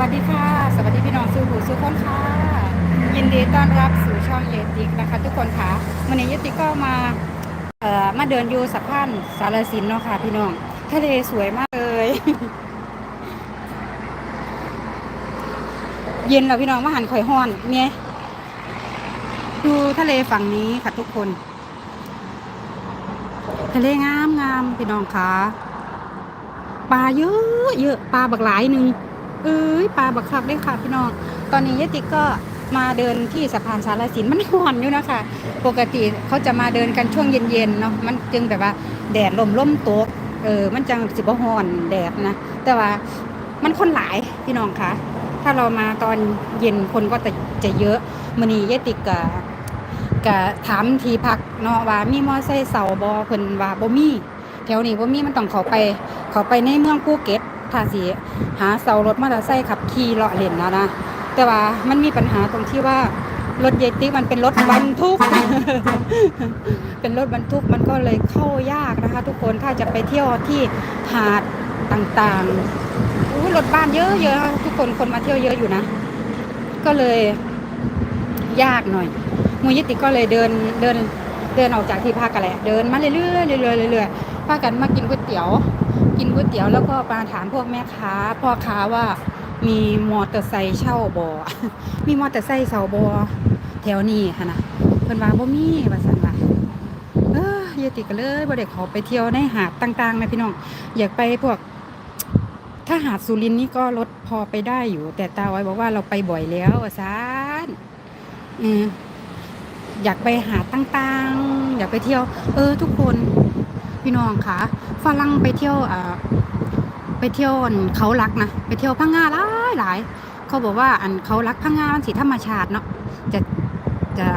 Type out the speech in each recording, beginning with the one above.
วัสดีค่ะ สวัสดีพี่น้องสู่หูสู่คนค่ะ ยินดีต้อนรับสู่ช่องเยติกนะคะ ทุกคนค่ะวันนี้เยติกก็มาเอ่อมาเดินอยู่สะพานสารสินเนาะค่ะ พี่น้องทะเลสวยมากเลยเย็นแล้วพี่น้องมาหันข่อยห้อนเนี่ยดูทะเลฝั่งนี้ค่ะทุกคน ทะเลงามงามพี่น้องค่ะปลาเยอะเยอะปลาบักหลายหนึ่ง เอ้ยปลาบักคักได้ค่ะพี่น้อง ตอนนี้ยติก็มาเดินที่สะพานสารสินมันห่อนอยู่นะคะ ปกติเขาจะมาเดินกันช่วงเย็นๆเนาะมันจึงแบบว่าแดดลมล่มตกเออมันจังสิบห่อนแดดนะแต่ว่ามันคนหลายพี่น้องคะถ้าเรามาตอนเย็นคนก็จะจะเยอะมือนี้ยติกกะกะถามทีพักเนาะว่ามีมอไซค์เสาบ่เพิ่นว่าบ่มีแถวนี้บ่มีมันต้องเขาไปเขาไปในเมืองภูเก็ต ถ้าสิหาเสารถมอเตอร์ไซค์ขับขี่เลาะเล่นนะนะ แต่ว่ามันมีปัญหาตรงที่ว่ารถเยติมันเป็นรถบรรทุก เป็นรถบรรทุกมันก็เลยเข้ายากนะคะ ทุกคนถ้าจะไปเที่ยวที่หาดต่างๆรถบ้านเยอะๆค่ะทุกคนคนมาเที่ยวเยอะอยู่นะ ก็เลยยากหน่อยมูยติก็เลยเดินเดินเดินออกจากที่พักกันแหละ เดินมาเรื่อยๆเรื่อยๆเรื่อยๆพากันมากินก๋วยเตี๋ยว กินก๋วยเตี๋ยวแล้วก็มาถามพวกแม่ค้าพ่อค้าว่ามีมอเตอร์ไซค์เช่าบอมีมอเตอร์ไซค์เช่าบอแถวนี้ค่ะนะเพิ่นว่าบ่มีว่าซั่นว่าเออยายติก็เลยบ่ได้ขอไปเที่ยวในหาดต่างๆนะพี่น้อง อยากไปพวก ถ้าหาดสุรินนี่ก็รถพอไปได้อยู่ แต่ตาไว้บอกว่าเราไปบ่อยแล้วว่าซานอืมอยากไปหาดต่างๆ อยากไปเที่ยว เออ ทุกคนพี่น้องค่ะ ฝรั่งไปเที่ยวอ่าไปเที่ยวเขารักนะไปเที่ยวพังงาหลายหลายเขาบอกว่าอันเขารักพังงามันสีธรรมชาติเนาะจะจะ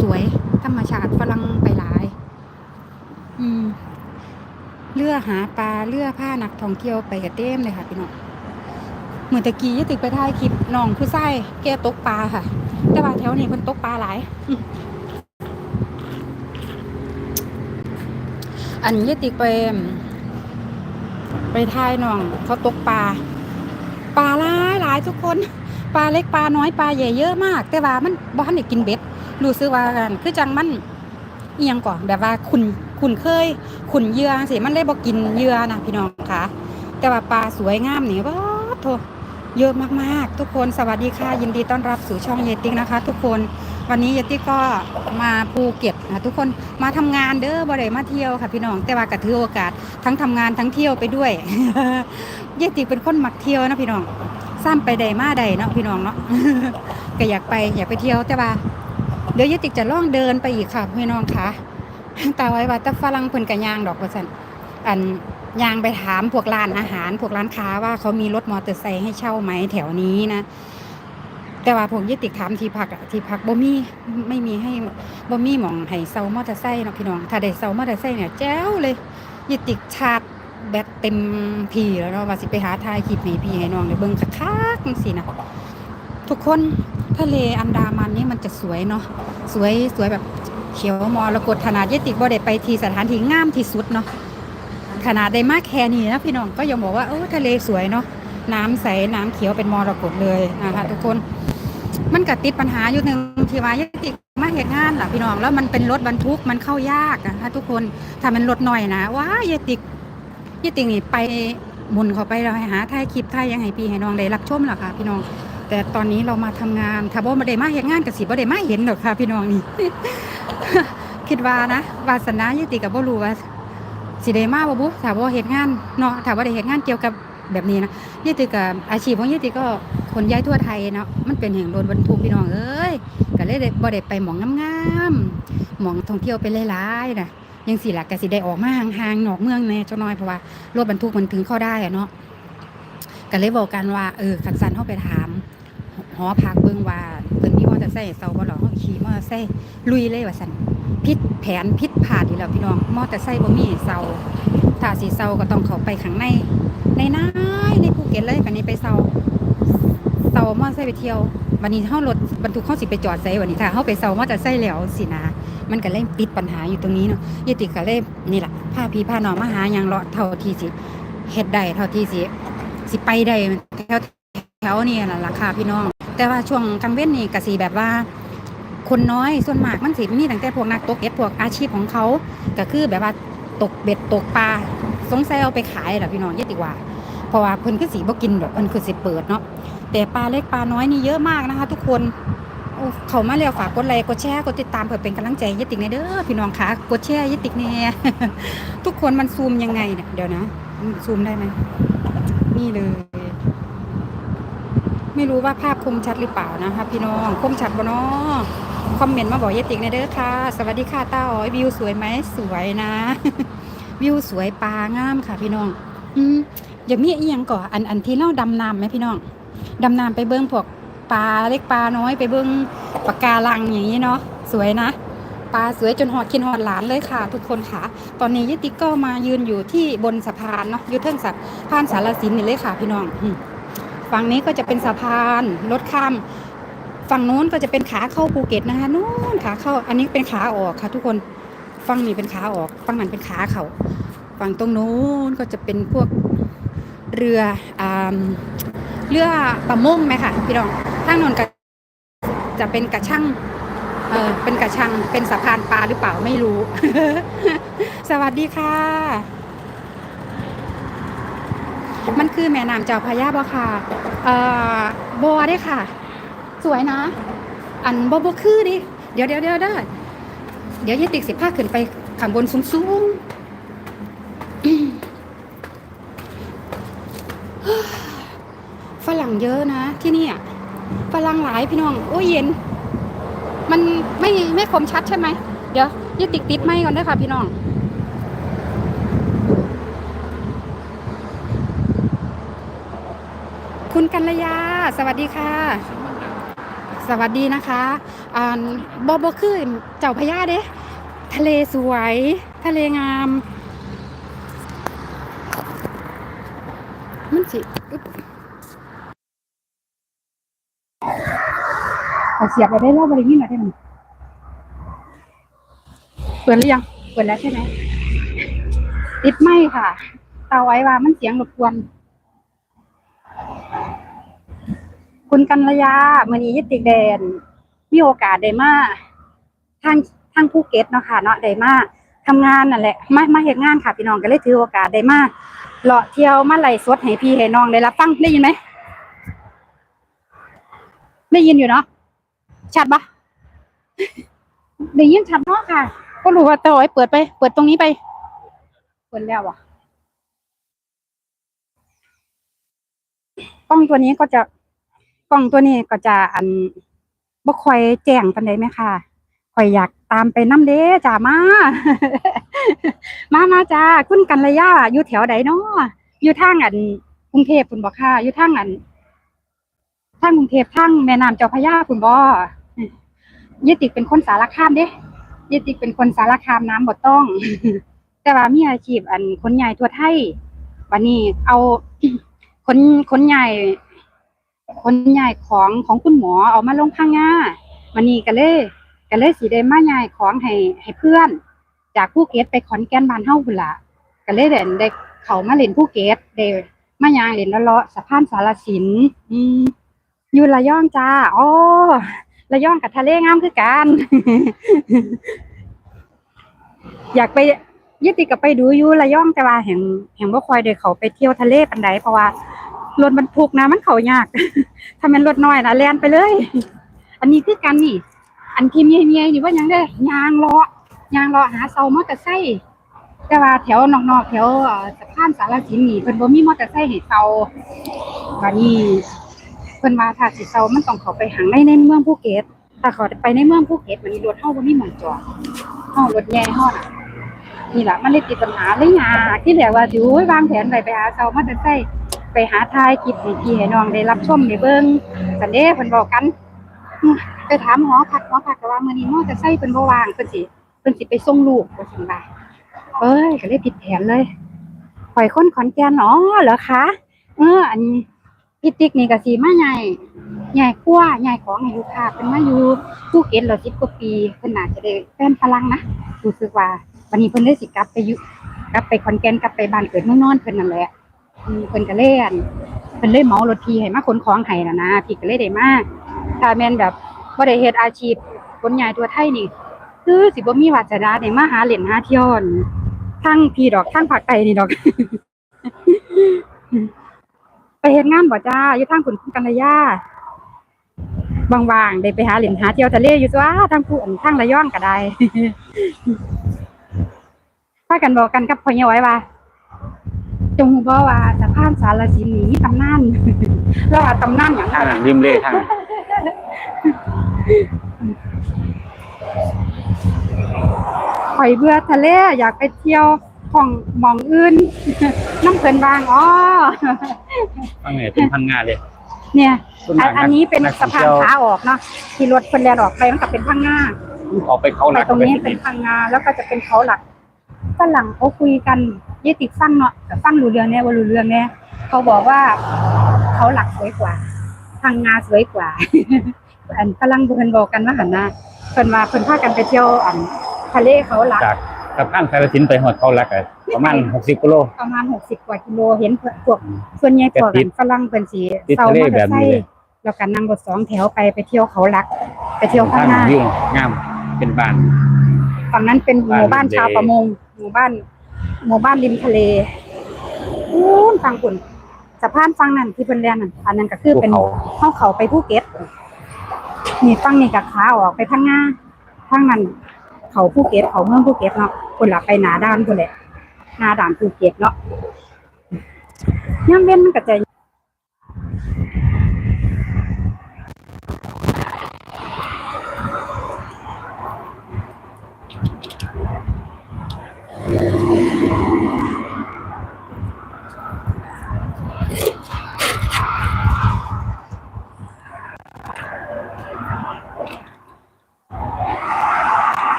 สวยธรรมชาติฝรั่งไปหลาย อืมเรือหาปลาเรือผ้านักท่องเที่ยวไปกับเต้มเลยค่ะพี่น้องเหมือนตะกี้ยติกไปถ่ายคลิปน้องผู้ไส้แกตกปลาค่ะ แต่ว่าแถวนี้เพิ่นตกปลาหลายอันยติกไป ไปทายน้องเขาตกปลาปลาหลายหลายทุกคนปลาเล็กปลาน้อยปลาใหญ่เยอะมาก แต่ว่ามันบ้านได้กินเบ็ดรู้สึกว่ากันคือจังมันเอียงก่อนแบบว่าขุนขุนเคยขุนเยื่อสิมันเลยบอกินเยื่อนะพี่น้องคะแต่ว่าปลาสวยงามนี่ว้าโถเยอะมากๆ ทุกคนสวัสดีค่ะยินดีต้อนรับสู่ช่องเยติกนะคะ ทุกคน วันนี้เยติกก็มาภูเก็ตนะทุกคนมาทำงานเด้อบ่ได้มาเที่ยวค่ะพี่น้องแต่ว่ากระถือโอกาสทั้งทำงานทั้งเที่ยวไปด้วยเยติเป็นคนมักเที่ยวนะพี่น้องซ้ำไปใดมาใดเนาะพี่น้องเนาะก็อยากไปอยากไปเที่ยวแต่ว่าเดี๋ยวเยติจะล่องเดินไปอีกค่ะพี่น้องค่ะตาไว้ว่าแต่ฝรั่งเพิ่นกะยางดอกว่าซั่นอันย่างไปถามพวกร้านอาหาร พวกร้านค้าว่าเขามีรถมอเตอร์ไซค์ให้เช่าไหมแถวนี้นะ แต่ว่าผมเยติดถามที่พักอะที่พักบ่มีไม่มีให้บ่มีหมองให้เซามอเตอร์ไซค์เนาะพี่น้อง ถ้าได้เซามอเตอร์ไซค์เนี่ยแจ๋วเลยยึดติกชาร์จแบตเต็มทีแล้วเนาะว่าสิไปหาถ่ายคลิปให้พี่ให้น้องได้เบิ่งคักๆจังซี่นะทุกคนทะเลอันดามันนี่มันจะสวยเนาะสวยสวยแบบเขียวมรกตขนาดยึดติกบ่ได้ไปที่สถานที่งามที่สุดเนาะขนาดได้มากแค่นี้นะพี่น้องก็ยังบอกว่าโอ้ทะเลสวยเนาะน้ำใส น้ำเขียวเป็นมรกตเลยนะคะทุกคน มันก็ติดปัญหาอยู่หนึ่งที่ว่ายติมาเหตุงานล่ะพี่น้องแล้วมันเป็นรถบรรทุกมันเข้ายากอะนะทุกคนถ้ามันรถหน่อยนะว้ายายติกยติกนี่ไปหมุนเขาไปเราหาถ่ายคลิปถ่ายยังไงพี่ให้น้องได้รับชมล่ะค่ะพี่น้อง แต่ตอนนี้เรามาทำงานถ้าบ่มาได้มาเหตุงานกับสิบ่ได้มาเห็นหรอกค่ะ พี่น้องนี่คิดว่านะวาสนายายติกับบ่รู้ว่าสิได้มาบ่บุถ้าบ่เหตุงานเนาะถ้าบ่ได้เหตุงานเกี่ยวกับแบบนี้นะยายติกับอาชีพของยายติก็ นย้ายทั่วไทยเนาะมันเป็นแห่งโดนบรรทุกพี่น้องเอ้ยก็เลยได้บ่ได้ไปหมองงามๆหมองท่องเที่ยวไปหลายๆนะยังสิล่ะก็สิได้ออกมาห่างๆนอกเมืองแน่เจ้าน้อยเพราะว่ารถบรรทุกมันถึงเข้าได้อะเนาะก็เลยบอกกันว่าเออคันซันเฮาไปถามหอพักเบิ่งว่าเพิ่นมีมอเตอร์ไซค์เซาบ่หรอเฮาขี่มอเตอร์ไซค์ลุยเลยว่าซั่นผิดแผนผิดพลาดอีแล้วพี่น้องมอเตอร์ไซค์บ่มีเซาถ้าสิเซาก็ต้องเข้าไปข้างในในนาในภูเก็ตเลยกันนี้ไปเซา ซามอเตอร์ไซค์ไปเที่ยววันนี้เฮารถบรรทุกเข้าสิไปจอดไซวันนี้ถ้าเฮาไปเซามอเตอร์ไซค์แล้วสินะมันก็เลยปิดปัญหาอยู่ตรงนี้เนาะยาติก็เลยนี่แหล่ะพาพี่พานองมาหายังเลาะเท่าที่สิเฮ็ดได้เท่าที่สิสิไปได้แถวแถวนี่แหละราคาพี่น้อง แต่ว่าช่วงกลางเว้นนี่กะสีแบบว่า คนน้อยส่วนมากมันสิมีตั้งแต่พวกนักตกเบ็ดพวกอาชีพของเขาก็คือแบบว่าตกเบ็ดตกปลาสงสัยเอาไปขายแหละพี่น้องยอะดีกว่า เพราะว่าเพิ่นคือสีบ่กินดอกเพิ่นคือสิเปิดเนาะแต่ปลาเล็กปลาน้อยนี่เยอะมากนะคะ ทุกคนเขามาแล้วฝากกดไลค์กดแชร์กดติดตามเพื่อเป็นกำลังใจยติกในเด้อพี่น้องคะกดแชร์ยติกแน่ทุกคนมันซูมยังไงเนี่ยเดี๋ยวนะซูมได้ไหมนี่เลย ไม่รู้ว่าภาพคมชัดหรือเปล่านะคะพี่น้องคมชัดบ่เนาะคอมเมนต์มาบอกยติกในเด้อค่ะ สวัสดีค่ะต้าอ๋อยวิวสวยไหมสวยนะ วิวสวยปลางามค่ะพี่น้อง อืม อย่ามีอีหยังก่ออันอันที่เล่าดำน้ำไหมพี่น้องดำน้ำไปเบิ้งพวกปลาเล็กปลาน้อยไปเบิ้งปลาการังอย่างนี้เนาะสวยนะปลาสวยจนหอดคินหอดหลานเลยค่ะ ทุกคนค่ะ ตอนนี้ยติกก็มายืนอยู่ที่บนสะพานเนาะอยูเทิงสัพพานสารสินนี่เลยค่ะ พี่น้องฝั่งนี้ก็จะเป็นสะพานรถข้ามฝั่งนู้นก็จะเป็นขาเข้าภูเก็ตนะคะนู้นขาเข้า อันนี้เป็นขาออกค่ะ ทุกคนฝั่งนี้เป็นขาออกฝั่งนั้นเป็นขาเขาฝั่งตรงนู้นก็จะเป็นพวก เรืออเรือประมงไหมค่ะพี่น้องทางนนกจะเป็นกระช่างเออเป็นกระชังเป็นสะพานปลาหรือเปล่าไม่รู้ สวัสดีค่ะ มันคือแม่น้ำเจ้าพระยาบ่ค่ะเอ่อบัวได้ค่ะ สวยนะ อันบ่บ่คือดิ เดี๋ยวเดี๋ยวเดี๋ยวได้ เดี๋ยวยายติ๊กสิพาขึ้นไปข้างบนสูงสูงๆอืม ฝรั่งเยอะนะที่นี่อะฝรั่งหลายพี่น้องโอ้ยเย็น มันไม่ไม่คมชัดใช่ไหมเดี๋ยวยายติ๊กติดไม้ก่อนด้ค่ะพี่น้องคุณกัลยา สวัสดีค่ะ สวัสดีนะคะอ่าบอบคือเจ้าพญาเด้ทะเลสวย ทะเลงาม มันสิ อึ๊บเอาเสียบไปได้รอบบริยินหน่อยได้ไหมเปิดหรือยัง เปิดแล้วใช่ไหมติดไหมค่ะ เตาไว้ว่ามันเสียงรบกวน คุณกัญญามื่อนี้ยิติกแดน มีโอกาสได้มาทางทางภูเก็ตเนาะค่ะเนาะได้มาทำงานนั่นแหละมามาเฮ็ดงานค่ะพี่น้องก็เลยถือโอกาสได้มาเลาะเที่ยวมาไล่สดให้พี่ให้น้องได้รับฟังได้ยินไหมได้ยินอยู่เนาะ ชัดปะได้ยินชัดเนาะค่ะก็รู้ว่าเตาไอ้เปิดไป เปิดตรงนี้ไป เปิดแล้วอะกล้องตัวนี้ก็จะกล้องตัวนี้ก็จะอันบ่ค่อยแจ้งปานใดไหมค่ะข่อยอยากตามไปน้ำเด้จ้ามา มามาจ้าคุณกันระยะอยู่แถวใดเนาะอยู่ทางอันกรุงเทพคุณบ่ค่ะอยู่ทางอันทางกรุงเทพทางแม่น้ำเจ้าพระยาคุณบ่ยา ยติกเป็นคนสารคามเด้ยายติกเป็นคนสารคามน้ำบ่ต้อง แต่ว่ามีอาชีพอันคนใหญ่ทั่วไทยวันนี้เอาคนคนใหญ่คนใหญ่ของของคุณหมอเอามาลงพังงามันนี่ก็เลยก็เลยสีได้มาใหญ่ของให้ให้เพื่อน จากภูเก็ตไปขอนแก่นบ้านเฮาพุ่นละก็เลยได้ได้เขามาเล่นภูเก็ตได้มายางเล่นเลาะสะพานสารสินอืมอยู่ระยองจ้าอ๋อ ระยองกับทะเลงามคือกัน อยากไปยึดติดกับไปดูอยู่ระยองแต่ว่าแห่งแห่งบ่คอยได้เขาไปเที่ยวทะเลปานใดเพราะว่ารถบรรทุกนะมันเขายาก ถ้าเป็นรถน้อยนะแลนไปเลย อันนี้คือกันนี่ อันที่เมียเมียนี่ว่ายังได้ยางเลาะยางเลาะหาเซามอเตอร์ไซค์แต่ว่าแถวนอกๆแถวสะพานสารสินนี่เพิ่นบ่มีมอเตอร์ไซค์ให้เซาบัดนี้ เพิ่นว่าถ้าสิเซามันต้องเข้าไปหางในในเมืองภูเก็ตถ้าเขาไปในเมืองภูเก็ตมันมีรถเฮาบ่มีหม้องจอดเฮารถใหญ่เฮาน่ะนี่ล่ะมันเลยติดปัญหาเลยยากที่แหละว่าสิโอ้ยวางแผนไว้ไปหาเซามอเตอร์ไซค์ไปหาทายคลิปให้พี่ให้น้องได้รับชมได้เบิ่งสันเด้เพิ่นบอกกันไปถามหอพักหอพักก็ว่ามื้อนี้มอจะใส่เพิ่นบ่ว่างเพิ่นสิเพิ่นสิไปส่งลูกว่าซั่นว่าเอ้ยก็เลยผิดแผนเลยข่อยคนขอนแก่นอ๋อเหรอคะเอออันนี้ พี่ติ๊กนี่ก็สิมาใหญ่ใหญ่กว่าใหญ่ของให้ลูกค้าเพิ่นมาอยู่ภูเก็ตแล้ว10กว่าปีเพิ่นน่าจะได้แฟนฝรั่งนะรู้สึกว่าวันนี้เพิ่นเลยสิกลับไปอยู่กลับไปขอนแกนกลับไปบ้านเกิดเมืองนอนเพิ่นนั่นแหละอืมเพิ่นก็เล่นเพิ่นเลยเหมารถพีให้มาขนของให้นะนะพี่ก็เลยได้มาถ้าแม่นแบบบ่ได้เฮ็ดอาชีพขนย้ายตัวไทยนี่ คือสิบ่มีวาสนาได้มาหาเล่นหาเที่ยวอั่นทั้งพี่ดอกทั้งภาคใต้นี่ดอก ไปเฮ็ดงานบ่จ้าอยู่ทางคุณกัลยาว่างๆได้ไปหาเล่นหาเที่ยวทะเลอยู่จ้าทางผู้อั่นทางระยองก็ได้พากันบอกกันกับพ่อใหญ่ไว้ว่า จงรู้บ่ว่าสะพานสารสินนี่มีตำนานแล้วว่าตำนานหยังทางนั้นริมเล่ทางนั้นข่อยเบื่อทะเลอยากไปเที่ยว ของหมองอื่น น้ำเพิ่นบางอ๋อฟังเนี่ยเป็นพังงาเลย เนี่ย ส่วนอัมานกอันนี้เป็นนักท่สะองพานเที่ยว ขาออกเนาะที่รถเพิ่นแล่นออกไปมันก็เป็นพังงาออกไปเขาหไปลักตรงนี้ไปเป็นพังงาแล้วก็จะเป็นเขาหลักฝรั่งเขาคุยกันยี่ติดฟังเนาะแต่ฟังรู้เรื่องแน่ว่ารู้เรื่องแน่เขาบอกว่าเขาหลักสวยกว่า พังงาสวยกว่า อันฝรั่งเพิ่นบอกกันว่าหันนะเพิ่นว่าเพิ่นพากันไปเที่ยวอันทะเลเขาหลัก จาก สะพานสารสินไปหอดเขาหลักอะประมาณหกสิบกิโล ประมาณหกสิบกว่ากิโลเห็นพวกส่วนใหญ่พวกติดฝรั่งเป็นสีติดเซาทะเลมอเตอแบบร์ไซนี้เลยค์แล้วก็นั่งรถสองแถวไปไปเที่ยวเขาหลัก ไปเที่ยวข้าทางงหน้า วิวงามเป็นบ้าน ฝั่งนั้นเป็นหมู่บ้านบ้านริมชาวประมง หมู่บ้าน หมู่บ้านริมทะเลอู้นฟังคุณสะพานฟังนั่นที่เพิ่นแล่นนั่นอันนั้นก็คือภูเป็นเขา เข้าเขาไปภูเก็ตนี่ฟังนี่กับขาออกไปทางหน้าทางนั้น เขาภูเก็ตเขาเมืองภูเก็ตเนาะคนละไปหนาด้านคนแหละหนาด่านภูเก็ตเนาะย่ำเว้นมันก็จะ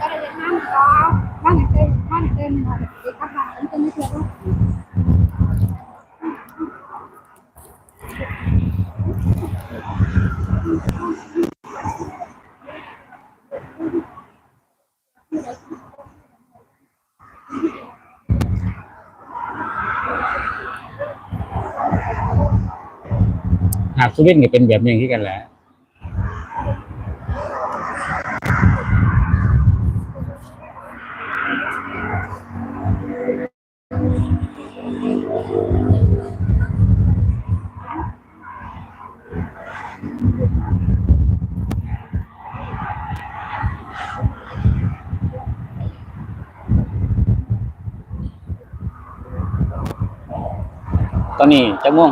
ก็เลยห้ามก็บ้านไหนเจอบ้านไหนเจอมาเด็กขับมาอันนี้เป็นเพื่อน หากสุรินทร์ก็เป็นแบบนี้ที่กันแหละตอนนี้จะม่วง